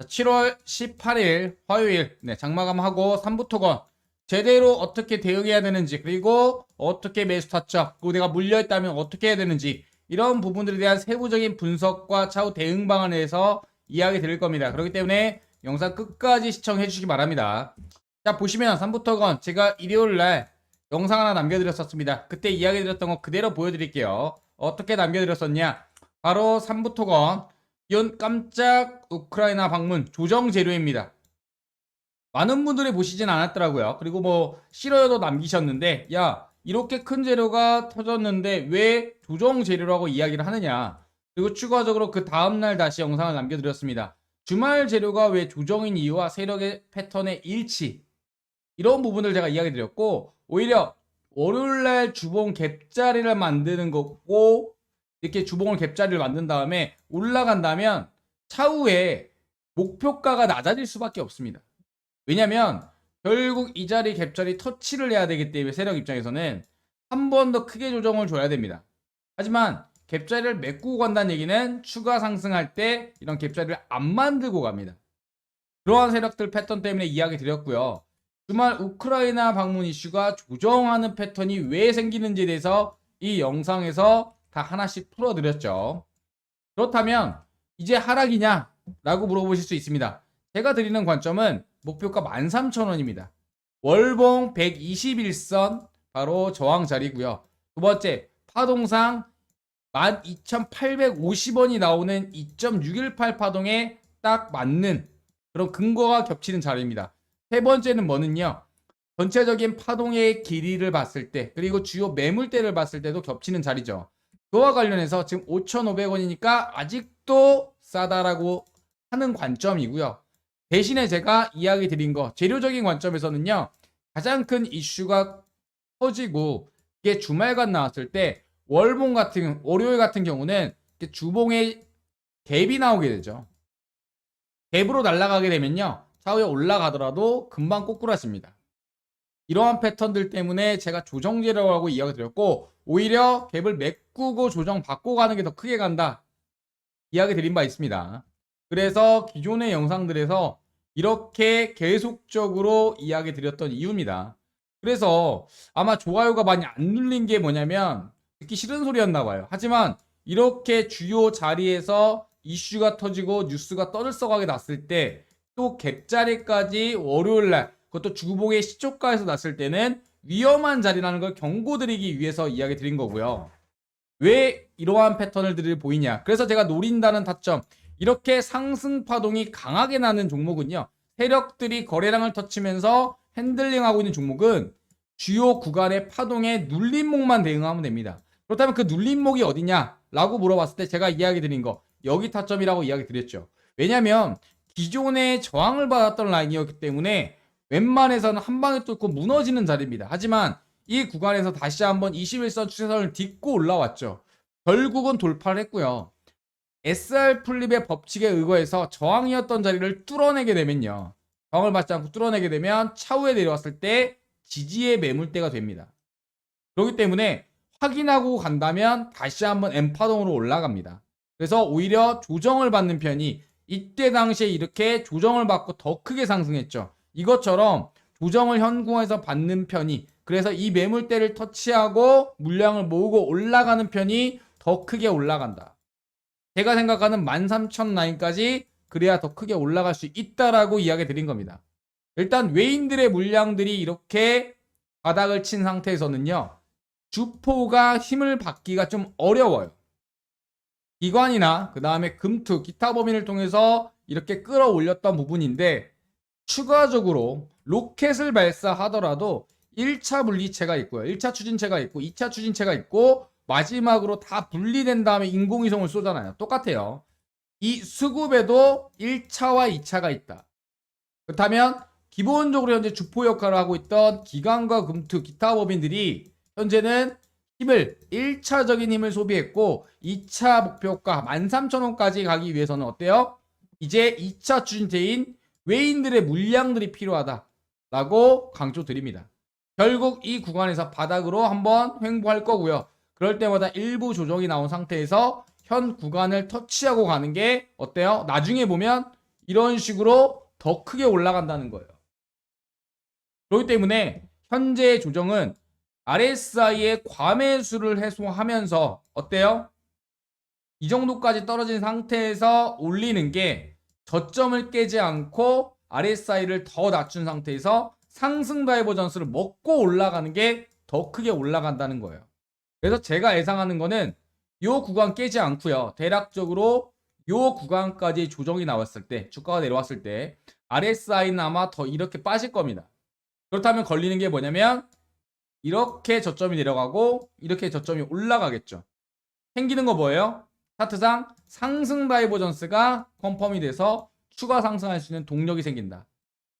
7월 18일 화요일 네, 장마감하고 3부 토건 제대로 어떻게 대응해야 되는지 그리고 어떻게 매수 타점 그리고 내가 물려있다면 어떻게 해야 되는지 이런 부분들에 대한 세부적인 분석과 차후 대응 방안에 대해서 이야기 드릴 겁니다. 그렇기 때문에 영상 끝까지 시청해 주시기 바랍니다. 자 보시면 3부 토건 제가 일요일 날 영상 하나 남겨드렸었습니다. 그때 이야기 드렸던 거 그대로 보여드릴게요. 어떻게 남겨드렸었냐 바로 3부 토건 이건 깜짝 우크라이나 방문 조정 재료입니다. 많은 분들이 보시진 않았더라고요. 그리고 뭐 싫어요도 남기셨는데 야 이렇게 큰 재료가 터졌는데 왜 조정 재료라고 이야기를 하느냐. 그리고 추가적으로 그 다음날 다시 영상을 남겨드렸습니다. 주말 재료가 왜 조정인 이유와 세력의 패턴의 일치 이런 부분을 제가 이야기 드렸고 오히려 월요일날 주봉 갭자리를 만드는 거고 이렇게 주봉을 갭자리를 만든 다음에 올라간다면 차후에 목표가가 낮아질 수밖에 없습니다. 왜냐면 결국 이 자리 갭자리 터치를 해야 되기 때문에 세력 입장에서는 한 번 더 크게 조정을 줘야 됩니다. 하지만 갭자리를 메꾸고 간다는 얘기는 추가 상승할 때 이런 갭자리를 안 만들고 갑니다. 그러한 세력들 패턴 때문에 이야기 드렸고요. 주말 우크라이나 방문 이슈가 조정하는 패턴이 왜 생기는지에 대해서 이 영상에서 다 하나씩 풀어드렸죠. 그렇다면 이제 하락이냐? 라고 물어보실 수 있습니다. 제가 드리는 관점은 목표가 13,000원입니다. 월봉 121선 바로 저항 자리고요. 두 번째 파동상 12,850원이 나오는 2.618 파동에 딱 맞는 그런 근거가 겹치는 자리입니다. 세 번째는 뭐는요? 전체적인 파동의 길이를 봤을 때 그리고 주요 매물대를 봤을 때도 겹치는 자리죠. 그와 관련해서 지금 5,500원이니까 아직도 싸다라고 하는 관점이고요. 대신에 제가 이야기 드린 거 재료적인 관점에서는요. 가장 큰 이슈가 터지고 이게 주말간 나왔을 때 월봉 같은 월요일 같은 경우는 주봉에 갭이 나오게 되죠. 갭으로 날아가게 되면요. 차후에 올라가더라도 금방 꼬꾸라집니다. 이러한 패턴들 때문에 제가 조정제라고 이야기 드렸고 오히려 갭을 메꾸고 조정 받고 가는 게 더 크게 간다. 이야기 드린 바 있습니다. 그래서 기존의 영상들에서 이렇게 계속적으로 이야기 드렸던 이유입니다. 그래서 아마 좋아요가 많이 안 눌린 게 뭐냐면 듣기 싫은 소리였나 봐요. 하지만 이렇게 주요 자리에서 이슈가 터지고 뉴스가 떠들썩하게 났을 때 또 갭자리까지 월요일 날 그것도 주봉의 시초가에서 났을 때는 위험한 자리라는 걸 경고드리기 위해서 이야기 드린 거고요. 왜 이러한 패턴을 보이냐? 그래서 제가 노린다는 타점 이렇게 상승 파동이 강하게 나는 종목은요. 세력들이 거래량을 터치면서 핸들링하고 있는 종목은 주요 구간의 파동에 눌림목만 대응하면 됩니다. 그렇다면 그 눌림목이 어디냐 라고 물어봤을 때 제가 이야기 드린 거 여기 타점이라고 이야기 드렸죠. 왜냐하면 기존에 저항을 받았던 라인이었기 때문에 웬만해서는 한 방에 뚫고 무너지는 자리입니다. 하지만 이 구간에서 다시 한번 21선 추세선을 딛고 올라왔죠. 결국은 돌파를 했고요. SR 플립의 법칙에 의거해서 저항이었던 자리를 뚫어내게 되면요. 저항을 받지 않고 뚫어내게 되면 차후에 내려왔을 때 지지의 매물대가 됩니다. 그렇기 때문에 확인하고 간다면 다시 한번 M파동으로 올라갑니다. 그래서 오히려 조정을 받는 편이 이때 당시에 이렇게 조정을 받고 더 크게 상승했죠. 이것처럼 조정을 현궁에서 받는 편이 그래서 이 매물대를 터치하고 물량을 모으고 올라가는 편이 더 크게 올라간다. 제가 생각하는 13,000 라인까지 그래야 더 크게 올라갈 수 있다라고 이야기 드린 겁니다. 일단 외인들의 물량들이 이렇게 바닥을 친 상태에서는요. 주포가 힘을 받기가 좀 어려워요. 기관이나 그 다음에 금투, 기타 범인을 통해서 이렇게 끌어올렸던 부분인데 추가적으로 로켓을 발사하더라도 1차 분리체가 있고요. 1차 추진체가 있고 2차 추진체가 있고 마지막으로 다 분리된 다음에 인공위성을 쏘잖아요. 똑같아요. 이 수급에도 1차와 2차가 있다. 그렇다면 기본적으로 현재 주포 역할을 하고 있던 기관과 금투, 기타 법인들이 현재는 힘을 1차적인 힘을 소비했고 2차 목표가 13,000원까지 가기 위해서는 어때요? 이제 2차 추진체인 외인들의 물량들이 필요하다라고 강조드립니다. 결국 이 구간에서 바닥으로 한번 횡보할 거고요. 그럴 때마다 일부 조정이 나온 상태에서 현 구간을 터치하고 가는 게 어때요? 나중에 보면 이런 식으로 더 크게 올라간다는 거예요. 그렇기 때문에 현재의 조정은 RSI의 과매수를 해소하면서 어때요? 이 정도까지 떨어진 상태에서 올리는 게 저점을 깨지 않고 RSI를 더 낮춘 상태에서 상승 다이버전스를 먹고 올라가는 게 더 크게 올라간다는 거예요. 그래서 제가 예상하는 거는 요 구간 깨지 않고요. 대략적으로 요 구간까지 조정이 나왔을 때 주가가 내려왔을 때 RSI는 아마 더 이렇게 빠질 겁니다. 그렇다면 걸리는 게 뭐냐면 이렇게 저점이 내려가고 이렇게 저점이 올라가겠죠. 생기는 거 뭐예요? 차트상 상승 다이버전스가 컨펌이 돼서 추가 상승할 수 있는 동력이 생긴다.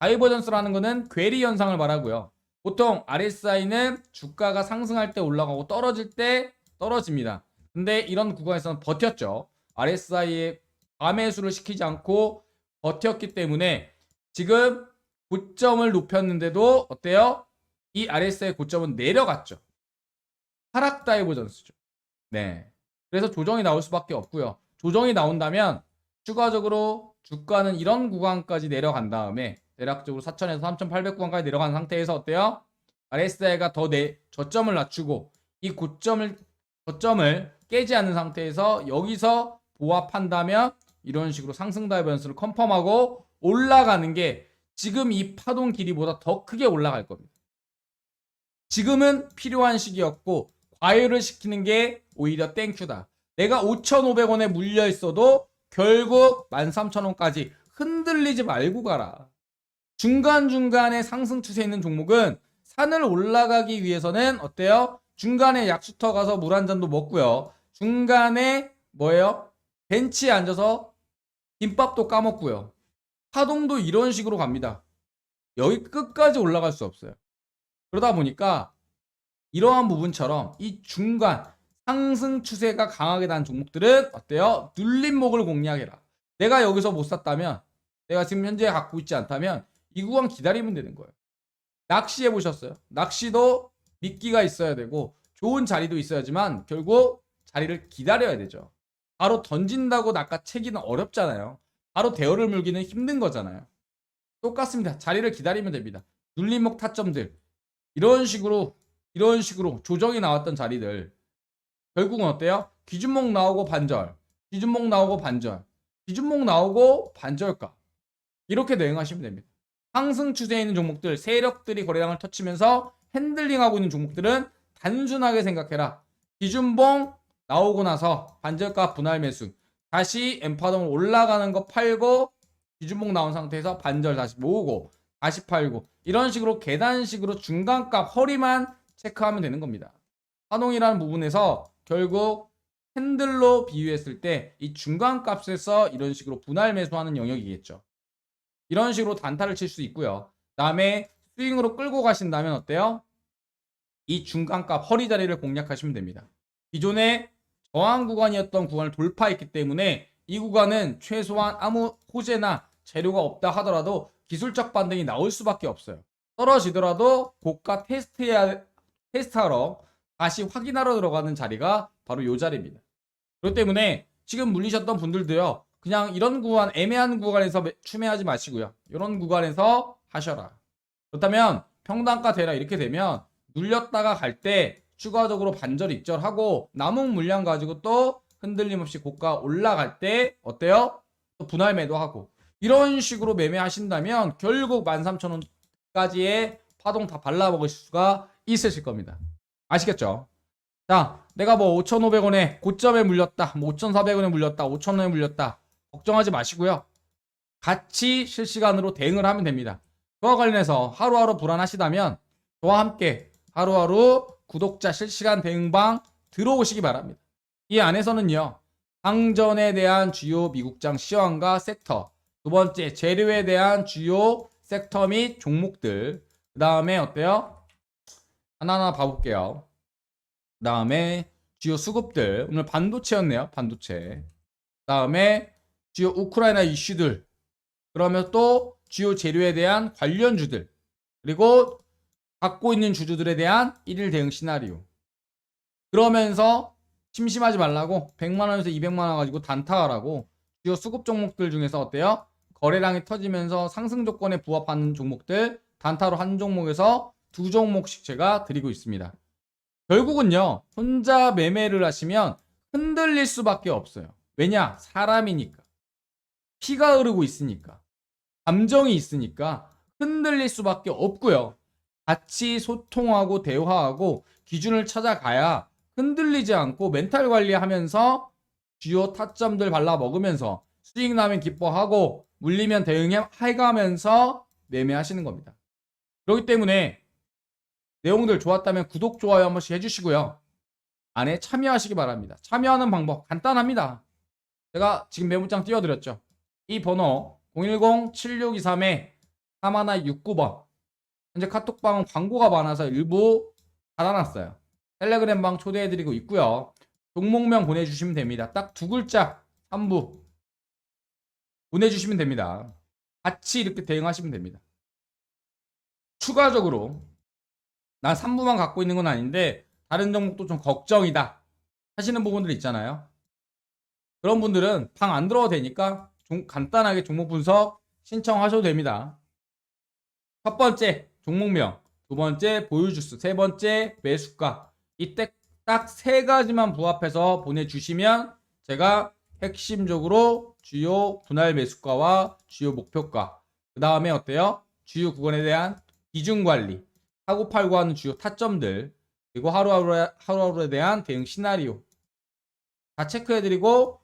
다이버전스라는 거는 괴리 현상을 말하고요. 보통 RSI는 주가가 상승할 때 올라가고 떨어질 때 떨어집니다. 근데 이런 구간에서는 버텼죠. RSI의 과매수를 시키지 않고 버텼기 때문에 지금 고점을 높였는데도 어때요? 이 RSI 고점은 내려갔죠. 하락 다이버전스죠. 네. 그래서 조정이 나올 수밖에 없고요. 조정이 나온다면 추가적으로 주가는 이런 구간까지 내려간 다음에 대략적으로 4천에서 3,800 구간까지 내려간 상태에서 어때요? RSI가 더 내 저점을 낮추고 이 고점을 저점을 깨지 않는 상태에서 여기서 보합한다면 이런 식으로 상승 다이버전스를 컨펌하고 올라가는 게 지금 이 파동 길이보다 더 크게 올라갈 겁니다. 지금은 필요한 시기였고 과열을 시키는 게 오히려 땡큐다. 내가 5,500원에 물려 있어도 결국 13,000원까지 흔들리지 말고 가라. 중간중간에 상승 추세 있는 종목은 산을 올라가기 위해서는 어때요? 중간에 약수터 가서 물 한 잔도 먹고요. 중간에 뭐예요? 벤치에 앉아서 김밥도 까먹고요. 파동도 이런 식으로 갑니다. 여기 끝까지 올라갈 수 없어요. 그러다 보니까 이러한 부분처럼 이 중간 상승 추세가 강하게 난 종목들은 어때요? 눌림목을 공략해라. 내가 여기서 못 샀다면 내가 지금 현재 갖고 있지 않다면 이 구간 기다리면 되는 거예요. 낚시해 보셨어요? 낚시도 미끼가 있어야 되고 좋은 자리도 있어야지만 결국 자리를 기다려야 되죠. 바로 던진다고 낚아채기는 어렵잖아요. 바로 대어를 물기는 힘든 거잖아요. 똑같습니다. 자리를 기다리면 됩니다. 눌림목 타점들 이런 식으로 이런 식으로 조정이 나왔던 자리들 결국은 어때요? 기준목 나오고 반절, 기준목 나오고 반절, 기준목 나오고 반절가 이렇게 대응하시면 됩니다. 상승 추세에 있는 종목들 세력들이 거래량을 터치면서 핸들링하고 있는 종목들은 단순하게 생각해라. 기준봉 나오고 나서 반절가 분할 매수 다시 엠파동을 올라가는 거 팔고 기준봉 나온 상태에서 반절 다시 모으고 다시 팔고 이런 식으로 계단식으로 중간값 허리만 체크하면 되는 겁니다. 파동이라는 부분에서 결국 핸들로 비유했을 때 이 중간 값에서 이런 식으로 분할 매수하는 영역이겠죠. 이런 식으로 단타를 칠 수 있고요. 다음에 스윙으로 끌고 가신다면 어때요? 이 중간값 허리 자리를 공략하시면 됩니다. 기존에 저항 구간이었던 구간을 돌파했기 때문에 이 구간은 최소한 아무 호재나 재료가 없다 하더라도 기술적 반등이 나올 수밖에 없어요. 떨어지더라도 고가 테스트해야, 테스트하러 다시 확인하러 들어가는 자리가 바로 이 자리입니다. 그렇기 때문에 지금 물리셨던 분들도요. 그냥 이런 구간, 애매한 구간에서 매- 추매하지 마시고요. 이런 구간에서 하셔라. 그렇다면 평단가 대라 이렇게 되면 눌렸다가 갈 때 추가적으로 반절 입절하고 남은 물량 가지고 또 흔들림 없이 고가 올라갈 때 어때요? 또 분할 매도하고 이런 식으로 매매하신다면 결국 13,000원까지의 파동 다 발라먹을 수가 있으실 겁니다. 아시겠죠? 자, 내가 뭐 5,500원에 고점에 물렸다, 뭐 5,400원에 물렸다, 5,000원에 물렸다. 걱정하지 마시고요. 같이 실시간으로 대응을 하면 됩니다. 그와 관련해서 하루하루 불안하시다면 저와 함께 하루하루 구독자 실시간 대응방 들어오시기 바랍니다. 이 안에서는요. 상전에 대한 주요 미국장 시황과 섹터, 두 번째 재료에 대한 주요 섹터 및 종목들, 그 다음에 어때요? 하나하나 봐볼게요. 그 다음에 주요 수급들, 오늘 반도체였네요. 반도체. 그 다음에 주요 우크라이나 이슈들, 그러면 또 주요 재료에 대한 관련주들, 그리고 갖고 있는 주주들에 대한 일일 대응 시나리오. 그러면서 심심하지 말라고 100만 원에서 200만 원 가지고 단타하라고 주요 수급 종목들 중에서 어때요? 거래량이 터지면서 상승 조건에 부합하는 종목들 단타로 한 종목에서 두 종목씩 제가 드리고 있습니다. 결국은요, 혼자 매매를 하시면 흔들릴 수밖에 없어요. 왜냐? 사람이니까. 피가 흐르고 있으니까. 감정이 있으니까 흔들릴 수밖에 없고요. 같이 소통하고 대화하고 기준을 찾아가야 흔들리지 않고 멘탈 관리하면서 주요 타점들 발라 먹으면서 수익 나면 기뻐하고 물리면 대응해 해가면서 매매하시는 겁니다. 그렇기 때문에 내용들 좋았다면 구독, 좋아요 한 번씩 해주시고요. 안에 참여하시기 바랍니다. 참여하는 방법 간단합니다. 제가 지금 메모장 띄워드렸죠. 이 번호 010-7623-3169번 현재 카톡방은 광고가 많아서 일부 닫아놨어요. 텔레그램 방 초대해드리고 있고요. 종목명 보내주시면 됩니다. 딱 두 글자 3부 보내주시면 됩니다. 같이 이렇게 대응하시면 됩니다. 추가적으로 난 3부만 갖고 있는 건 아닌데 다른 종목도 좀 걱정이다 하시는 부분들 있잖아요. 그런 분들은 방 안 들어도 되니까 좀 간단하게 종목 분석 신청하셔도 됩니다. 첫 번째 종목명, 두 번째 보유주수, 세 번째 매수가 이때 딱 세 가지만 부합해서 보내주시면 제가 핵심적으로 주요 분할 매수가와 주요 목표가 그 다음에 어때요? 주요 구간에 대한 기준 관리 사고 팔고 하는 주요 타점들 그리고 하루하루에, 하루하루에 대한 대응 시나리오 다 체크해드리고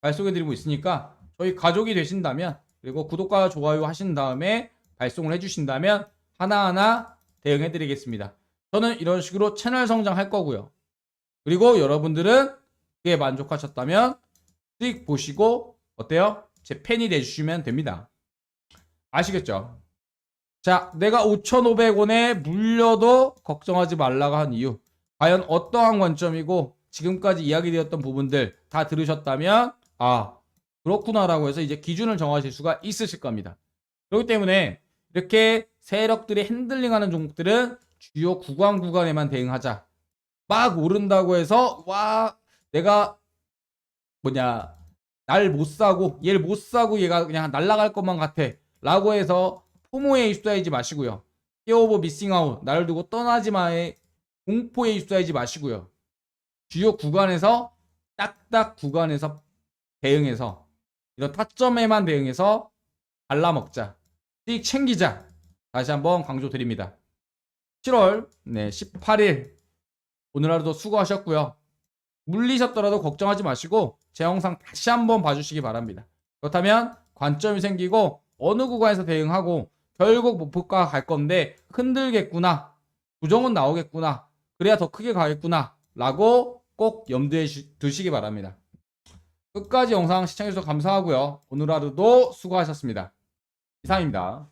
발송해드리고 있으니까 저희 가족이 되신다면 그리고 구독과 좋아요 하신 다음에 발송을 해주신다면 하나하나 대응해드리겠습니다. 저는 이런 식으로 채널 성장할 거고요. 그리고 여러분들은 그에 만족하셨다면 수익 보시고 어때요? 제 팬이 돼주시면 됩니다. 아시겠죠? 자, 내가 5,500원에 물려도 걱정하지 말라고 한 이유. 과연 어떠한 관점이고 지금까지 이야기되었던 부분들 다 들으셨다면 아, 그렇구나라고 해서 이제 기준을 정하실 수가 있으실 겁니다. 그렇기 때문에 이렇게 세력들이 핸들링하는 종목들은 주요 구간 구간에만 대응하자. 막 오른다고 해서 와 내가 뭐냐 날 못 사고 얘를 못 사고 얘가 그냥 날아갈 것만 같아 라고 해서 포모에 입수하지 마시고요. 케어오버 미싱아웃 나를 두고 떠나지 마의 공포에 입수하지 마시고요. 주요 구간에서 딱딱 구간에서 대응해서 이런 타점에만 대응해서 발라먹자. 수익 챙기자. 다시 한번 강조 드립니다. 7월 네, 18일. 오늘 하루도 수고하셨고요. 물리셨더라도 걱정하지 마시고 제 영상 다시 한번 봐주시기 바랍니다. 그렇다면 관점이 생기고 어느 구간에서 대응하고 결국 목표가 갈 건데 흔들겠구나. 부정은 나오겠구나. 그래야 더 크게 가겠구나. 라고 꼭 염두에 시- 두시기 바랍니다. 끝까지 영상 시청해주셔서 감사하고요. 오늘 하루도 수고하셨습니다. 이상입니다.